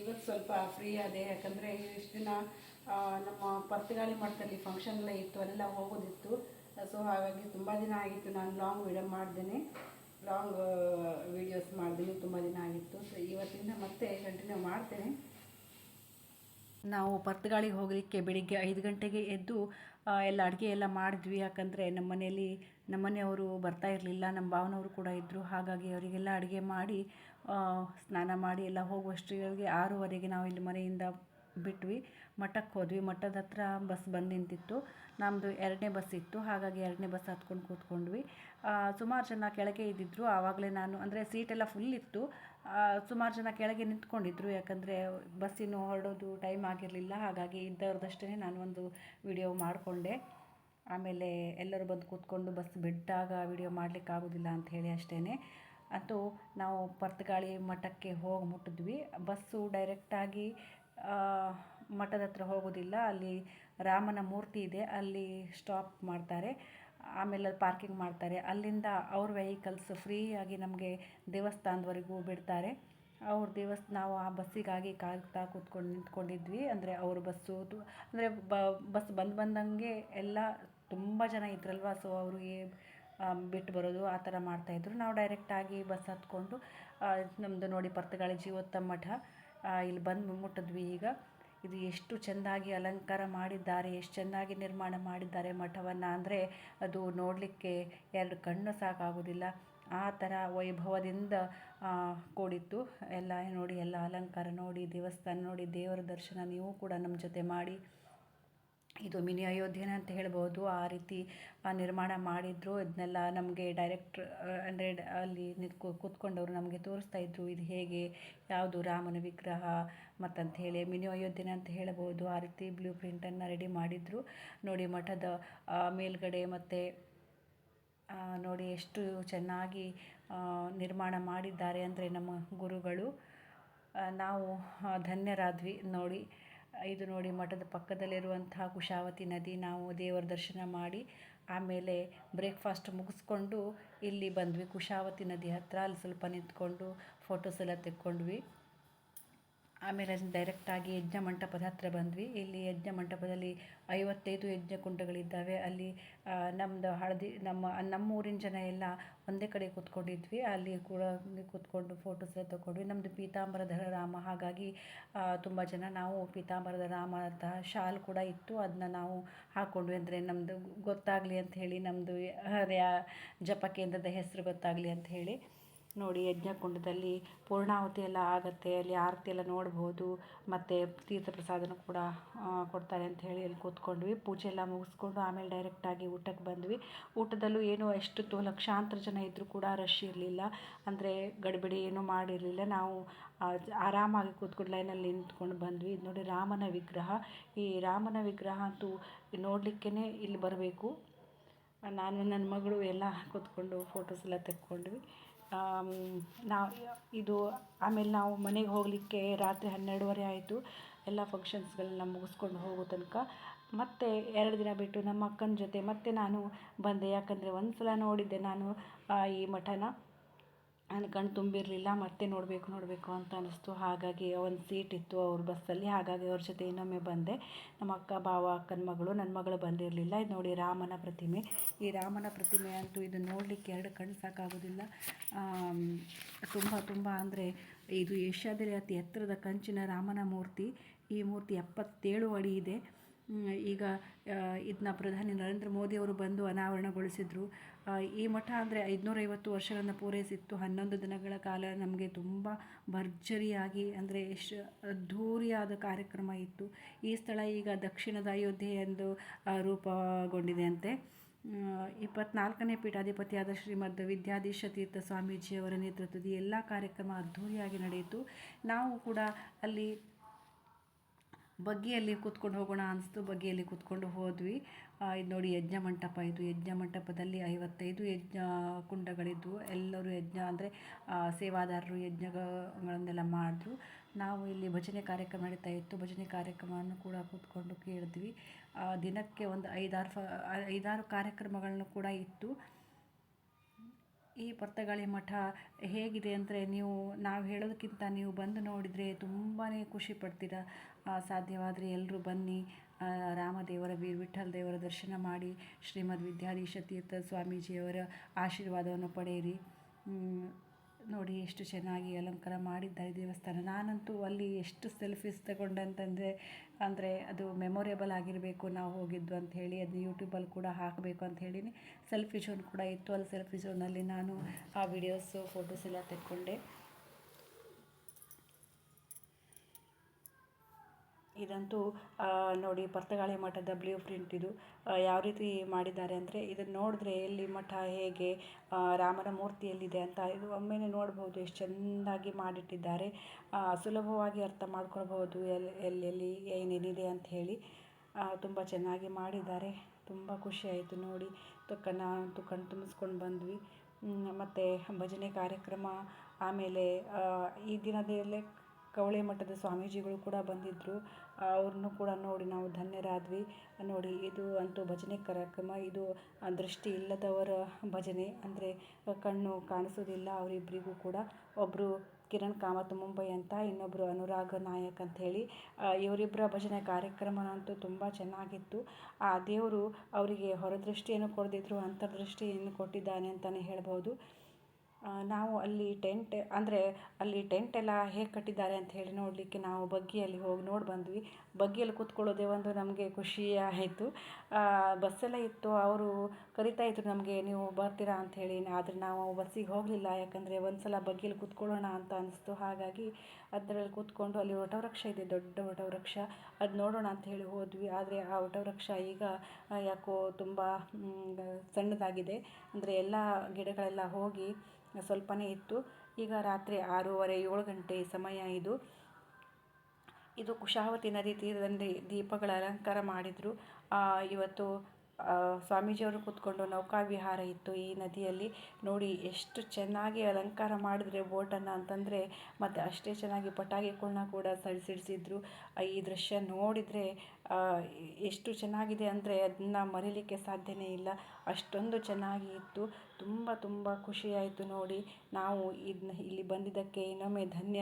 ಇವತ್ತು ಸ್ವಲ್ಪ ಫ್ರೀ ಆದೆ. ಯಾಕಂದರೆ ಇಷ್ಟು ದಿನ ನಮ್ಮ ಪರ್ತಗಾಳಿ ಮಠದಲ್ಲಿ ಫಂಕ್ಷನ್ ಎಲ್ಲ ಇತ್ತು, ಅಲ್ಲೆಲ್ಲ ಹೋಗೋದಿತ್ತು. ಸೊ ಹಾಗಾಗಿ ತುಂಬ ದಿನ ಆಗಿತ್ತು. ನಾನು ಲಾಂಗ್ ವಿಡಿಯೋ ಮಾಡ್ದೇನೆ. ಲಾಂಗ್ ವಿಡಿಯೋಸ್ ಮಾಡ್ದೇನೆ. ತುಂಬ ದಿನ ಆಗಿತ್ತು. ಸೊ ಇವತ್ತಿಂದ ಮತ್ತೆ ಕಂಟಿನ್ಯೂ ಮಾಡ್ತೇನೆ. ನಾವು ಪರ್ತಗಾಳಿಗೆ ಹೋಗಲಿಕ್ಕೆ ಬೆಳಿಗ್ಗೆ ಐದು ಗಂಟೆಗೆ ಎದ್ದು ಎಲ್ಲ ಅಡುಗೆ ಎಲ್ಲ ಮಾಡಿದ್ವಿ. ಯಾಕಂದರೆ ನಮ್ಮ ಮನೆಯಲ್ಲಿ, ನಮ್ಮ ಮನೆಯವರು ಬರ್ತಾ ಇರಲಿಲ್ಲ. ನಮ್ಮ ಭಾವನವರು ಕೂಡ ಇದ್ದರು ಹಾಗಾಗಿ ಅವರಿಗೆಲ್ಲ ಅಡುಗೆ ಮಾಡಿ ಸ್ನಾನ ಮಾಡಿ ಎಲ್ಲ ಹೋಗುವಷ್ಟರಿಗೆ ಆರೂವರೆಗೆ ನಾವು ಇಲ್ಲಿ ಮನೆಯಿಂದ ಬಿಟ್ವಿ, ಮಠಕ್ಕೆ ಹೋದ್ವಿ. ಮಠದ ಹತ್ರ ಬಸ್ ಬಂದು ನಿಂತಿತ್ತು. ನಮ್ಮದು ಎರಡನೇ ಬಸ್ ಇತ್ತು. ಹಾಗಾಗಿ ಎರಡನೇ ಬಸ್ ಹತ್ಕೊಂಡು ಕೂತ್ಕೊಂಡ್ವಿ. ಸುಮಾರು ಜನ ಕೆಳಗೆ ಇದ್ದಿದ್ರು. ಆವಾಗಲೇ ನಾನು, ಅಂದರೆ ಸೀಟೆಲ್ಲ ಫುಲ್ ಇತ್ತು. ಸುಮಾರು ಜನ ಕೆಳಗೆ ನಿಂತ್ಕೊಂಡಿದ್ರು. ಯಾಕಂದರೆ ಬಸ್ಸಿನ್ನು ಹೊರಡೋದು ಟೈಮ್ ಆಗಿರಲಿಲ್ಲ. ಹಾಗಾಗಿ ಇದ್ದವ್ರದಷ್ಟೇ ನಾನು ಒಂದು ವಿಡಿಯೋ ಮಾಡಿಕೊಂಡೆ. ಆಮೇಲೆ ಎಲ್ಲರೂ ಬಂದು ಕೂತ್ಕೊಂಡು ಬಸ್ ಬಿಟ್ಟಾಗ ವಿಡಿಯೋ ಮಾಡಲಿಕ್ಕಾಗೋದಿಲ್ಲ ಅಂತ ಹೇಳಿ ಅಷ್ಟೇ ಅಂತೂ ನಾವು ಪರ್ತಗಾಳಿ ಮಠಕ್ಕೆ ಹೋಗಿ ಮುಟ್ಟಿದ್ವಿ. ಬಸ್ಸು ಡೈರೆಕ್ಟಾಗಿ ಮಠದ ಹತ್ರ ಹೋಗೋದಿಲ್ಲ. ಅಲ್ಲಿ ರಾಮನ ಮೂರ್ತಿ ಇದೆ. ಅಲ್ಲಿ ಸ್ಟಾಪ್ ಮಾಡ್ತಾರೆ. ಆಮೇಲೆ ಪಾರ್ಕಿಂಗ್ ಮಾಡ್ತಾರೆ. ಅಲ್ಲಿಂದ ಅವ್ರ ವೆಹಿಕಲ್ಸ್ ಫ್ರೀಯಾಗಿ ನಮಗೆ ದೇವಸ್ಥಾನದವರೆಗೂ ಬಿಡ್ತಾರೆ. ಅವ್ರ ದೇವಸ್ ನಾವು ಆ ಬಸ್ಸಿಗಾಗಿ ಕಾಯ್ತಾ ಕೂತ್ಕೊಂಡು ನಿಂತ್ಕೊಂಡಿದ್ವಿ. ಅಂದರೆ ಅವ್ರ ಬಸ್ಸು ಅಂದರೆ ಬಸ್ ಬಂದು ಬಂದಂಗೆ ಎಲ್ಲ ತುಂಬ ಜನ ಇದ್ರಲ್ವ? ಸೊ ಅವ್ರಿಗೆ ಬಿಟ್ಟು ಬರೋದು ಆ ಥರ ಮಾಡ್ತಾಯಿದ್ರು ನಾವು ಡೈರೆಕ್ಟಾಗಿ ಬಸ್ ಹತ್ಕೊಂಡು ನಮ್ಮದು ನೋಡಿ ಪರ್ತಗಾಳಿ ಜೀವೋತ್ತಮ ಮಠ ಇಲ್ಲಿ ಬಂದು ಮುಟ್ಟಿದ್ವಿ ಈಗ. ಇದು ಎಷ್ಟು ಚೆಂದಾಗಿ ಅಲಂಕಾರ ಮಾಡಿದ್ದಾರೆ, ಎಷ್ಟು ಚೆನ್ನಾಗಿ ನಿರ್ಮಾಣ ಮಾಡಿದ್ದಾರೆ ಮಠವನ್ನು ಅಂದರೆ ಅದು ನೋಡಲಿಕ್ಕೆ ಎರಡು ಕಣ್ಣು ಸಾಕಾಗೋದಿಲ್ಲ. ಆ ಥರ ವೈಭವದಿಂದ ಕೂಡಿತ್ತು. ಎಲ್ಲ ನೋಡಿ, ಎಲ್ಲ ಅಲಂಕಾರ ನೋಡಿ, ದೇವಸ್ಥಾನ ನೋಡಿ, ದೇವರ ದರ್ಶನ ನೀವು ಕೂಡ ನಮ್ಮ ಜೊತೆ ಮಾಡಿ. ಇದು ಮಿನಿ ಅಯೋಧ್ಯೆನ ಅಂತ ಹೇಳ್ಬೋದು. ಆ ರೀತಿ ನಿರ್ಮಾಣ ಮಾಡಿದ್ರು. ಇದನ್ನೆಲ್ಲ ನಮಗೆ ಡೈರೆಕ್ಟ್ರ್ ಅಂದರೆ ಅಲ್ಲಿ ನಿಂತ್ಕೊ ಕೂತ್ಕೊಂಡವರು ನಮಗೆ ತೋರಿಸ್ತಾ ಇದ್ರು ಇದು ಹೇಗೆ, ಯಾವುದು ರಾಮನ ವಿಗ್ರಹ ಮತ್ತಂತ ಹೇಳಿ ಮಿನಿ ಅಯೋಧ್ಯೆನ ಅಂತ ಹೇಳ್ಬೋದು. ಆ ರೀತಿ ಬ್ಲೂ ಪ್ರಿಂಟನ್ನು ರೆಡಿ ಮಾಡಿದ್ರು. ನೋಡಿ ಮಠದ ಮೇಲ್ಗಡೆ ಮತ್ತು ನೋಡಿ ಎಷ್ಟು ಚೆನ್ನಾಗಿ ನಿರ್ಮಾಣ ಮಾಡಿದ್ದಾರೆ ಅಂದರೆ ನಮ್ಮ ಗುರುಗಳು. ನಾವು ಧನ್ಯರಾದ್ವಿ. ನೋಡಿ ಇದು ನೋಡಿ ಮಠದ ಪಕ್ಕದಲ್ಲಿರುವಂತಹ ಕುಶಾವತಿ ನದಿ ನಾವು ದೇವರ ದರ್ಶನ ಮಾಡಿ ಆಮೇಲೆ ಬ್ರೇಕ್ಫಾಸ್ಟ್ ಮುಗಿಸ್ಕೊಂಡು ಇಲ್ಲಿ ಬಂದ್ವಿ. ಕುಶಾವತಿ ನದಿ ಹತ್ತಿರ ಅಲ್ಲಿ ಸ್ವಲ್ಪ ನಿಂತ್ಕೊಂಡು ಫೋಟೋಸ್ ಎಲ್ಲ ತೆಕ್ಕೊಂಡ್ವಿ. ಆಮೇಲೆ ಡೈರೆಕ್ಟಾಗಿ ಯಜ್ಞ ಮಂಟಪದ ಹತ್ರ ಬಂದ್ವಿ. ಇಲ್ಲಿ ಯಜ್ಞ ಮಂಟಪದಲ್ಲಿ ಐವತ್ತೈದು ಯಜ್ಞ ಕುಂಡಗಳಿದ್ದಾವೆ. ಅಲ್ಲಿ ನಮ್ಮದು ಹಳದಿ, ನಮ್ಮ ನಮ್ಮ ಊರಿನ ಜನ ಎಲ್ಲ ಒಂದೇ ಕಡೆ ಕೂತ್ಕೊಂಡಿದ್ವಿ. ಅಲ್ಲಿ ಕೂಡ ಕೂತ್ಕೊಂಡು ಫೋಟೋಸ್ ಎಲ್ಲ ತಗೊಂಡ್ವಿ. ನಮ್ಮದು ಪೀತಾಂಬರಧರ ರಾಮ. ಹಾಗಾಗಿ ತುಂಬ ಜನ ನಾವು ಪೀತಾಂಬರದ ರಾಮ ಅಂತ ಶಾಲ್ ಕೂಡ ಇತ್ತು. ಅದನ್ನ ನಾವು ಹಾಕ್ಕೊಂಡ್ವಿ ಅಂದರೆ ನಮ್ಮದು ಗೊತ್ತಾಗಲಿ ಅಂತ ಹೇಳಿ ನಮ್ಮದು ಜಪ ಕೇಂದ್ರದ ಹೆಸರು ಗೊತ್ತಾಗಲಿ ಅಂತ ಹೇಳಿ. ನೋಡಿ ಯಜ್ಞಕುಂಡದಲ್ಲಿ ಪೂರ್ಣಾಹುತಿ ಎಲ್ಲ ಆಗುತ್ತೆ, ಅಲ್ಲಿ ಆರತಿ ಎಲ್ಲ ನೋಡ್ಬೋದು, ಮತ್ತು ತೀರ್ಥ ಪ್ರಸಾದನ ಕೂಡ ಕೊಡ್ತಾರೆ ಅಂತ ಹೇಳಿ ಅಲ್ಲಿ ಕೂತ್ಕೊಂಡ್ವಿ. ಪೂಜೆ ಎಲ್ಲ ಮುಗಿಸ್ಕೊಂಡು ಆಮೇಲೆ ಡೈರೆಕ್ಟಾಗಿ ಊಟಕ್ಕೆ ಬಂದ್ವಿ. ಊಟದಲ್ಲೂ ಏನು ಎಷ್ಟು ತೋ ಲಕ್ಷಾಂತರ ಜನ ಇದ್ದರೂ ಕೂಡ ರಶ್ ಇರಲಿಲ್ಲ. ಅಂದರೆ ಗಡಿಬಿಡಿ ಏನೂ ಮಾಡಿರಲಿಲ್ಲ. ನಾವು ಆರಾಮಾಗಿ ಕೂತ್ಕೊಂಡು ಲೈನಲ್ಲಿ ನಿಂತ್ಕೊಂಡು ಬಂದ್ವಿ. ಇದು ನೋಡಿ ರಾಮನ ವಿಗ್ರಹ. ಈ ರಾಮನ ವಿಗ್ರಹ ಅಂತೂ ನೋಡಲಿಕ್ಕೇ ಇಲ್ಲಿ ಬರಬೇಕು. ನಾನು, ನನ್ನ ಮಗಳು ಎಲ್ಲ ಕೂತ್ಕೊಂಡು ಫೋಟೋಸ್ ಎಲ್ಲ ತೆಕ್ಕೊಂಡ್ವಿ. ನಾವು ಇದು ಆಮೇಲೆ ನಾವು ಮನೆಗೆ ಹೋಗಲಿಕ್ಕೆ ರಾತ್ರಿ ಹನ್ನೆರಡುವರೆ ಆಯಿತು. ಎಲ್ಲ ಫಂಕ್ಷನ್ಸ್ಗಳನ್ನ ಮುಗಿಸ್ಕೊಂಡು ಹೋಗೋ ತನಕ. ಮತ್ತೆ ಎರಡು ದಿನ ಬಿಟ್ಟು ನಮ್ಮ ಅಕ್ಕನ ಜೊತೆ ಮತ್ತೆ ನಾನು ಬಂದೆ. ಯಾಕಂದರೆ ಒಂದು ಸಲ ನೋಡಿದ್ದೆ ನಾನು ಈ ಮಠನ. ನನ್ನ ಕಣ್ಣು ತುಂಬಿರಲಿಲ್ಲ, ಮತ್ತೆ ನೋಡಬೇಕು ನೋಡಬೇಕು ಅಂತ ಅನ್ನಿಸ್ತು ಹಾಗಾಗಿ ಒಂದು ಸೀಟ್ ಇತ್ತು ಅವ್ರ ಬಸ್ಸಲ್ಲಿ ಹಾಗಾಗಿ ಅವ್ರ ಜೊತೆ ಇನ್ನೊಮ್ಮೆ ಬಂದೆ. ನಮ್ಮ ಅಕ್ಕ, ಭಾವ, ಅಕ್ಕನ ಮಗಳು ನನ್ನ ಮಗಳು ಬಂದಿರಲಿಲ್ಲ. ಇದು ನೋಡಿ ರಾಮನ ಪ್ರತಿಮೆ. ಈ ರಾಮನ ಪ್ರತಿಮೆ ಅಂತೂ ಇದು ನೋಡಲಿಕ್ಕೆ ಎರಡು ಕಣ್ಣು ಸಾಕಾಗೋದಿಲ್ಲ. ತುಂಬ ತುಂಬ ಅಂದರೆ ಇದು ಏಷ್ಯಾದಲ್ಲಿ ಅತಿ ಎತ್ತರದ ಕಂಚಿನ ರಾಮನ ಮೂರ್ತಿ. ಈ ಮೂರ್ತಿ ಎಪ್ಪತ್ತೇಳು ಅಡಿ ಇದೆ. ಈಗ ಇದನ್ನ ಪ್ರಧಾನಿ ನರೇಂದ್ರ ಮೋದಿಯವರು ಬಂದು ಅನಾವರಣಗೊಳಿಸಿದರು. ಈ ಮಠ ಅಂದರೆ ಐದುನೂರೈವತ್ತು ವರ್ಷಗಳನ್ನು ಪೂರೈಸಿತ್ತು. ಹನ್ನೊಂದು ದಿನಗಳ ಕಾಲ ನಮಗೆ ತುಂಬ ಭರ್ಜರಿಯಾಗಿ ಅಂದರೆ ಎಷ್ಟು ಅದ್ಧೂರಿಯಾದ ಕಾರ್ಯಕ್ರಮ ಇತ್ತು. ಈ ಸ್ಥಳ ಈಗ ದಕ್ಷಿಣದ ಅಯೋಧ್ಯೆ ಎಂದು ರೂಪಗೊಂಡಿದೆಯಂತೆ. ಇಪ್ಪತ್ನಾಲ್ಕನೇ ಪೀಠಾಧಿಪತಿಯಾದ ಶ್ರೀಮದ್ ವಿದ್ಯಾಧೀಶ ತೀರ್ಥ ಸ್ವಾಮೀಜಿಯವರ ನೇತೃತ್ವದ ಎಲ್ಲ ಕಾರ್ಯಕ್ರಮ ಅದ್ಧೂರಿಯಾಗಿ ನಡೆಯಿತು. ನಾವು ಕೂಡ ಅಲ್ಲಿ ಬಗ್ಗಿಯಲ್ಲಿ ಕೂತ್ಕೊಂಡು ಹೋಗೋಣ ಅನಿಸ್ತು. ಬಗ್ಗಿಯಲ್ಲಿ ಕೂತ್ಕೊಂಡು ಹೋದ್ವಿ. ಇದು ನೋಡಿ ಯಜ್ಞ ಮಂಟಪ ಇದು. ಯಜ್ಞ ಮಂಟಪದಲ್ಲಿ ಐವತ್ತೈದು ಯಜ್ಞ ಕುಂಡಗಳಿದ್ವು. ಎಲ್ಲರೂ ಯಜ್ಞ ಅಂದರೆ ಸೇವಾದಾರರು ಯಜ್ಞಗಳನ್ನೆಲ್ಲ ಮಾಡಿದ್ರು. ನಾವು ಇಲ್ಲಿ ಭಜನೆ ಕಾರ್ಯಕ್ರಮ ನಡೀತಾ ಇತ್ತು. ಭಜನೆ ಕಾರ್ಯಕ್ರಮವನ್ನು ಕೂಡ ಕೂತ್ಕೊಂಡು ಕೇಳಿದ್ವಿ. ದಿನಕ್ಕೆ ಒಂದು ಐದಾರು ಫ, ಐದಾರು ಕಾರ್ಯಕ್ರಮಗಳನ್ನು ಕೂಡ ಇತ್ತು. ಈ ಪರ್ತಗಾಳಿ ಮಠ ಹೇಗಿದೆ ಅಂದರೆ, ನೀವು, ನಾವು ಹೇಳೋದಕ್ಕಿಂತ ನೀವು ಬಂದು ನೋಡಿದರೆ ತುಂಬಾ ಖುಷಿ ಪಡ್ತೀರಾ? ಸಾಧ್ಯವಾದರೆ ಎಲ್ಲರೂ ಬನ್ನಿ. ರಾಮದೇವರ ವೀರ ವಿಠ್ಠಲ ದೇವರ ದರ್ಶನ ಮಾಡಿ ಶ್ರೀಮದ್ ವಿದ್ಯಾಧೀಶ ತೀರ್ಥ ಸ್ವಾಮೀಜಿಯವರ ಆಶೀರ್ವಾದವನ್ನು ಪಡೆಯಿರಿ. ನೋಡಿ ಎಷ್ಟು ಚೆನ್ನಾಗಿ ಅಲಂಕಾರ ಮಾಡಿದ್ದಾರೆ ದೇವಸ್ಥಾನ. ನಾನಂತೂ ಅಲ್ಲಿ ಎಷ್ಟು ಸೆಲ್ಫೀಸ್ ತಗೊಂಡೆ ಅಂತಂದರೆ ಅಂದರೆ ಅದು ಮೆಮೊರೇಬಲ್ ಆಗಿರಬೇಕು ನಾವು ಹೋಗಿದ್ದು ಅಂತ ಹೇಳಿ, ಅದು ಯೂಟ್ಯೂಬಲ್ಲಿ ಕೂಡ ಹಾಕಬೇಕು ಅಂತ ಹೇಳಿನಿ. ಸೆಲ್ಫಿ ಝೋನ್ ಕೂಡ ಇತ್ತು. ಅಲ್ಲಿ ಸೆಲ್ಫಿ ಝೋನಲ್ಲಿ ನಾನು ಆ ವಿಡಿಯೋಸು, ಫೋಟೋಸ್ ಎಲ್ಲ ತೆಕ್ಕೊಂಡೆ. ಇದಂತೂ ನೋಡಿ ಪರ್ತಗಾಳಿ ಮಠದ ಬ್ಲೂ ಪ್ರಿಂಟ್ ಇದು. ಯಾವ ರೀತಿ ಮಾಡಿದ್ದಾರೆ ಅಂದರೆ ಇದನ್ನು ನೋಡಿದ್ರೆ ಎಲ್ಲಿ ಮಠ ಹೇಗೆ ರಾಮನ ಮೂರ್ತಿ ಎಲ್ಲಿದೆ ಅಂತ ಇದು ಒಮ್ಮೆನೇ ನೋಡ್ಬೋದು ಎಷ್ಟು ಚೆಂದಾಗಿ ಮಾಡಿಟ್ಟಿದ್ದಾರೆ. ಸುಲಭವಾಗಿ ಅರ್ಥ ಮಾಡ್ಕೊಳ್ಬೋದು ಎಲ್ಲಿ ಎಲ್ಲೆಲ್ಲಿ ಏನೇನಿದೆ ಅಂತ ಹೇಳಿ. ತುಂಬ ಚೆನ್ನಾಗಿ ಮಾಡಿದ್ದಾರೆ. ತುಂಬ ಖುಷಿಯಾಯಿತು ನೋಡಿ. ತುಕ್ಕನ ಅಂತೂ ಕಣ್ಣು ತುಂಬಿಸ್ಕೊಂಡು ಬಂದ್ವಿ. ಮತ್ತು ಭಜನೆ ಕಾರ್ಯಕ್ರಮ ಆಮೇಲೆ ಈ ದಿನದಲ್ಲೇ ಕವಳೆ ಮಠದ ಸ್ವಾಮೀಜಿಗಳು ಕೂಡ ಬಂದಿದ್ದರು ಅವ್ರನ್ನೂ ಕೂಡ ನೋಡಿ ನಾವು ಧನ್ಯರಾದ್ವಿ. ನೋಡಿ, ಇದು ಅಂತೂ ಭಜನೆ ಕಾರ್ಯಕ್ರಮ. ಇದು ದೃಷ್ಟಿ ಇಲ್ಲದವರ ಭಜನೆ. ಅಂದರೆ, ಕಣ್ಣು ಕಾಣಿಸೋದಿಲ್ಲ ಅವರಿಬ್ಬರಿಗೂ ಕೂಡ. ಒಬ್ಬರು ಕಿರಣ್ ಕಾಮತ್ ಮುಂಬೈ ಅಂತ ಇನ್ನೊಬ್ಬರು ಅನುರಾಗ ನಾಯಕ್ ಹೇಳಿ. ಇವರಿಬ್ಬರ ಭಜನೆ ಕಾರ್ಯಕ್ರಮ ಅಂತೂ ತುಂಬ ಚೆನ್ನಾಗಿತ್ತು. ಆ, ದೇವರು ಅವರಿಗೆ ಹೊರದೃಷ್ಟಿಯನ್ನು ಕೊಡದಿದ್ದರು ಅಂತರ್ದೃಷ್ಟಿಯನ್ನು ಕೊಟ್ಟಿದ್ದಾನೆ ಅಂತಲೇ ಹೇಳ್ಬೋದು ನಾವು ಅಲ್ಲಿ ಟೆಂಟ್, ಅಂದರೆ ಅಲ್ಲಿ ಟೆಂಟ್ ಎಲ್ಲ ಹೇಗೆ ಕಟ್ಟಿದ್ದಾರೆ ಅಂತ ಹೇಳಿ ನೋಡಲಿಕ್ಕೆ ನಾವು ಬಗ್ಗಿಯಲ್ಲಿ ಹೋಗಿ ನೋಡಿ ಬಂದ್ವಿ. ಬಗ್ಗಿಯಲ್ಲಿ ಕೂತ್ಕೊಳ್ಳೋದೇ ಒಂದು ನಮಗೆ ಖುಷಿ ಆಯಿತು. ಬಸ್ಸೆಲ್ಲ ಇತ್ತು. ಅವರು ಕರಿತಾ ಇದ್ರು ನಮಗೆ, ನೀವು ಬರ್ತೀರಾ? ಅಂತ ಹೇಳಿ. ಆದರೆ ನಾವು ಬಸ್ಸಿಗೆ ಹೋಗಲಿಲ್ಲ. ಯಾಕಂದರೆ ಒಂದು ಸಲ ಬಗ್ಗಿಯಲ್ಲಿ ಕೂತ್ಕೊಳ್ಳೋಣ ಅಂತ ಅನಿಸ್ತು. ಹಾಗಾಗಿ ಅದರಲ್ಲಿ ಕೂತ್ಕೊಂಡು ಅಲ್ಲಿ ವಟವೃಕ್ಷ ಇದೆ, ದೊಡ್ಡ ವಟವೃಕ್ಷ ಅದು ನೋಡೋಣ ಅಂತ ಹೇಳಿ ಹೋದ್ವಿ. ಆದರೆ ಆ ವಟವೃಕ್ಷ ಈಗ ಯಾಕೋ ತುಂಬ ಸಣ್ಣದಾಗಿದೆ. ಅಂದರೆ ಎಲ್ಲ ಗಿಡಗಳೆಲ್ಲ ಹೋಗಿ ಸ್ವಲ್ಪನೇ ಇತ್ತು. ಈಗ ರಾತ್ರಿ ಆರೂವರೆ ಏಳು ಗಂಟೆ ಸಮಯ ಇದು. ಇದು ಕುಶಾವತಿ ನದಿ ತೀರದಲ್ಲಿ ದೀಪಗಳ ಅಲಂಕಾರ ಮಾಡಿದರು. ಇವತ್ತು ಸ್ವಾಮೀಜಿಯವರು ಕೂತ್ಕೊಂಡು ನೌಕಾ ವಿಹಾರ ಇತ್ತು ಈ ನದಿಯಲ್ಲಿ. ನೋಡಿ, ಎಷ್ಟು ಚೆನ್ನಾಗಿ ಅಲಂಕಾರ ಮಾಡಿದ್ರೆ ಬೋಟನ್ನು ಅಂತಂದರೆ ಮತ್ತು ಅಷ್ಟೇ ಚೆನ್ನಾಗಿ ಪಟಾಕಿಗಳನ್ನ ಕೂಡ ಸಡಿಸಿಡಿಸಿದ್ರು. ಈ ದೃಶ್ಯ ನೋಡಿದರೆ ಎಷ್ಟು ಚೆನ್ನಾಗಿದೆ ಅಂದರೆ ಅದನ್ನ ಮರೀಲಿಕ್ಕೆ ಸಾಧ್ಯನೇ ಇಲ್ಲ. ಅಷ್ಟೊಂದು ಚೆನ್ನಾಗಿ ಇತ್ತು. ತುಂಬ ತುಂಬ ಖುಷಿಯಾಯಿತು ನೋಡಿ. ನಾವು ಇದನ್ನ ಇಲ್ಲಿ ಬಂದಿದ್ದಕ್ಕೆ ಇನ್ನೊಮ್ಮೆ ಧನ್ಯ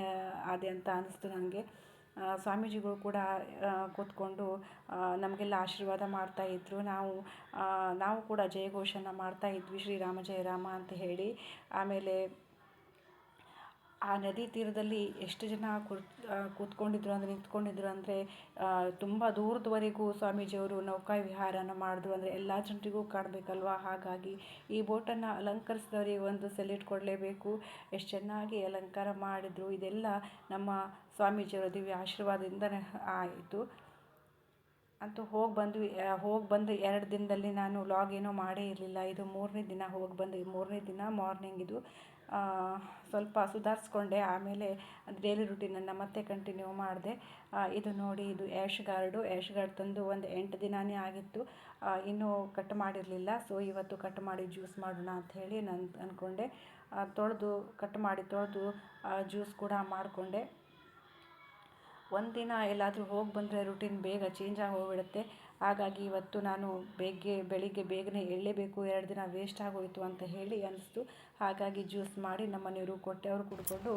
ಆದೆ ಅಂತ ಅನ್ನಿಸ್ತು ನನಗೆ ಸ್ವಾಮೀಜಿಗಳು ಕೂಡ ಕೂತ್ಕೊಂಡು ನಮಗೆಲ್ಲ ಆಶೀರ್ವಾದ ಮಾಡ್ತಾ ಇದ್ದರು ನಾವು ನಾವು ಕೂಡ ಜಯಘೋಷನ ಮಾಡ್ತಾಯಿದ್ವಿ ಶ್ರೀರಾಮ ಜಯ ರಾಮ ಅಂತ ಹೇಳಿ. ಆಮೇಲೆ ಆ ನದಿ ತೀರದಲ್ಲಿ ಎಷ್ಟು ಜನ ಕೂತ್ಕೊಂಡಿದ್ರು ಅಂದರೆ ನಿಂತ್ಕೊಂಡಿದ್ರು ಅಂದರೆ ತುಂಬ ದೂರದವರೆಗೂ ಸ್ವಾಮೀಜಿಯವರು ನೌಕಾ ವಿಹಾರನ ಮಾಡಿದ್ರು ಅಂದರೆ ಎಲ್ಲ ಜನರಿಗೂ ಕಾಣಬೇಕಲ್ವಾ? ಹಾಗಾಗಿ ಈ ಬೋಟನ್ನು ಅಲಂಕರಿಸಿದವರಿಗೆ ಒಂದು ಸೆಲ್ಯೂಟ್ ಕೊಡಲೇಬೇಕು. ಎಷ್ಟು ಚೆನ್ನಾಗಿ ಅಲಂಕಾರ ಮಾಡಿದರು. ಇದೆಲ್ಲ ನಮ್ಮ ಸ್ವಾಮೀಜಿಯವರ ದಿವ್ಯ ಆಶೀರ್ವಾದದಿಂದನೇ ಆಯಿತು. ಅಂತೂ ಹೋಗಿ ಬಂದ್ವಿ ಹೋಗಿ ಬಂದು ಎರಡು ದಿನದಲ್ಲಿ ನಾನು ಲಾಗ್ ಏನೂ ಮಾಡೇ ಇರಲಿಲ್ಲ. ಇದು ಮೂರನೇ ದಿನ ಹೋಗಿ ಬಂದು ಮೂರನೇ ದಿನ ಮಾರ್ನಿಂಗ್ ಇದು. ಸ್ವಲ್ಪ ಸುಧಾರಿಸ್ಕೊಂಡೆ, ಆಮೇಲೆ ಡೈಲಿ ರುಟೀನನ್ನು ಮತ್ತೆ ಕಂಟಿನ್ಯೂ ಮಾಡಿದೆ. ಇದು ನೋಡಿ, ಇದು ಆ್ಯಶ್ ಗಾರ್ಡು ಆ್ಯಶ್ ಗಾರ್ಡ್ ತಂದು ಒಂದು ಎಂಟು ದಿನವೇ ಆಗಿತ್ತು. ಇನ್ನೂ ಕಟ್ ಮಾಡಿರಲಿಲ್ಲ. ಸೊ ಇವತ್ತು ಕಟ್ ಮಾಡಿ ಜ್ಯೂಸ್ ಮಾಡೋಣ ಅಂತ ಹೇಳಿ ನಾನು ಅಂದ್ಕೊಂಡೆ ತೊಳೆದು ಕಟ್ ಮಾಡಿ ತೊಳೆದು ಜ್ಯೂಸ್ ಕೂಡ ಮಾಡಿಕೊಂಡೆ. ಒಂದಿನ ಎಲ್ಲಾದರೂ ಹೋಗಿ ಬಂದರೆ ರುಟೀನ್ ಬೇಗ ಚೇಂಜ್ ಆಗಿ ಹೋಗ್ಬಿಡುತ್ತೆ. ಹಾಗಾಗಿ ಇವತ್ತು ನಾನು ಬೇಗ ಬೆಳಿಗ್ಗೆ ಬೇಗನೆ ಎಳ್ಳಲೇಬೇಕು ಎರಡು ದಿನ ವೇಸ್ಟ್ ಆಗೋಯಿತು ಅಂತ ಹೇಳಿ ಅನ್ನಿಸ್ತು. ಹಾಗಾಗಿ ಜ್ಯೂಸ್ ಮಾಡಿ ನಮ್ಮ ಮನೆಯವರು ಕೊಟ್ಟೆ, ಅವರು ಕುಡ್ಕೊಂಡು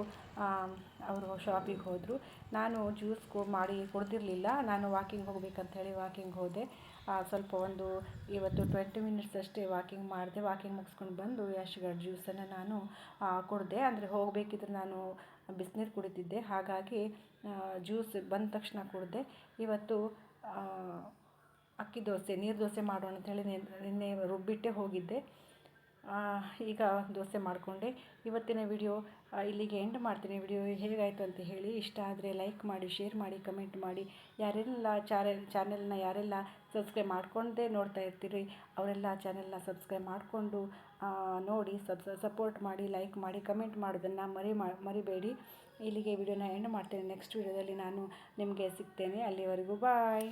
ಅವರು ಶಾಪಿಗೆ ಹೋದರು. ನಾನು ಜ್ಯೂಸ್ ಮಾಡಿ ಕುಡ್ದಿರಲಿಲ್ಲ. ನಾನು ವಾಕಿಂಗ್ ಹೋಗ್ಬೇಕಂತ ಹೇಳಿ ವಾಕಿಂಗ್ ಹೋದೆ. ಸ್ವಲ್ಪ ಒಂದು ಇವತ್ತು ಟ್ವೆಂಟಿ ಮಿನಿಟ್ಸ್ ಅಷ್ಟೇ ವಾಕಿಂಗ್ ಮಾಡಿದೆ. ವಾಕಿಂಗ್ ಮುಗಿಸ್ಕೊಂಡು ಬಂದು ಯಾಶ್ಗಡ್ ಜ್ಯೂಸನ್ನು ನಾನು ಕುಡಿದೆ. ಅಂದರೆ ಹೋಗಬೇಕಿದ್ರೆ ನಾನು ಬಿಸಿನೀರು ಕುಡಿತಿದ್ದೆ. ಹಾಗಾಗಿ ಜ್ಯೂಸ್ ಬಂದ ತಕ್ಷಣ ಕುಡಿದೆ. ಇವತ್ತು ಅಕ್ಕಿ ದೋಸೆ, ನೀರು ದೋಸೆ ಮಾಡೋಣ ಅಂತೇಳಿ ನಿನ್ನೆ ರುಬ್ಬಿಟ್ಟೆ ಹೋಗಿದ್ದೆ. ಈಗ ದೋಸೆ ಮಾಡಿಕೊಂಡೆ. ಇವತ್ತಿನ ವಿಡಿಯೋ ಇಲ್ಲಿಗೆ ಎಂಡ್ ಮಾಡ್ತೀನಿ. ವಿಡಿಯೋ ಹೇಗಾಯಿತು ಅಂತ ಹೇಳಿ ಇಷ್ಟ ಆದರೆ ಲೈಕ್ ಮಾಡಿ ಶೇರ್ ಮಾಡಿ ಕಮೆಂಟ್ ಮಾಡಿ. ಯಾರೆಲ್ಲ ಚಾನೆಲ್ ಚಾನೆಲ್ನ ಯಾರೆಲ್ಲ ಸಬ್ಸ್ಕ್ರೈಬ್ ಮಾಡ್ಕೊಂಡೇ ನೋಡ್ತಾ ಇರ್ತೀರಿ, ಅವರೆಲ್ಲ ಚಾನೆಲ್ನ ಸಬ್ಸ್ಕ್ರೈಬ್ ಮಾಡಿಕೊಂಡು ನೋಡಿ ಸಬ್ ಸಪೋರ್ಟ್ ಮಾಡಿ ಲೈಕ್ ಮಾಡಿ ಕಮೆಂಟ್ ಮಾಡೋದನ್ನು ಮರಿ ಮರಿಬೇಡಿ. ಇಲ್ಲಿಗೆ ವಿಡಿಯೋನ ಎಂಡ್ ಮಾಡ್ತೇನೆ. ನೆಕ್ಸ್ಟ್ ವಿಡಿಯೋದಲ್ಲಿ ನಾನು ನಿಮಗೆ ಸಿಗ್ತೇನೆ. ಅಲ್ಲಿವರೆಗೂ ಬಾಯ್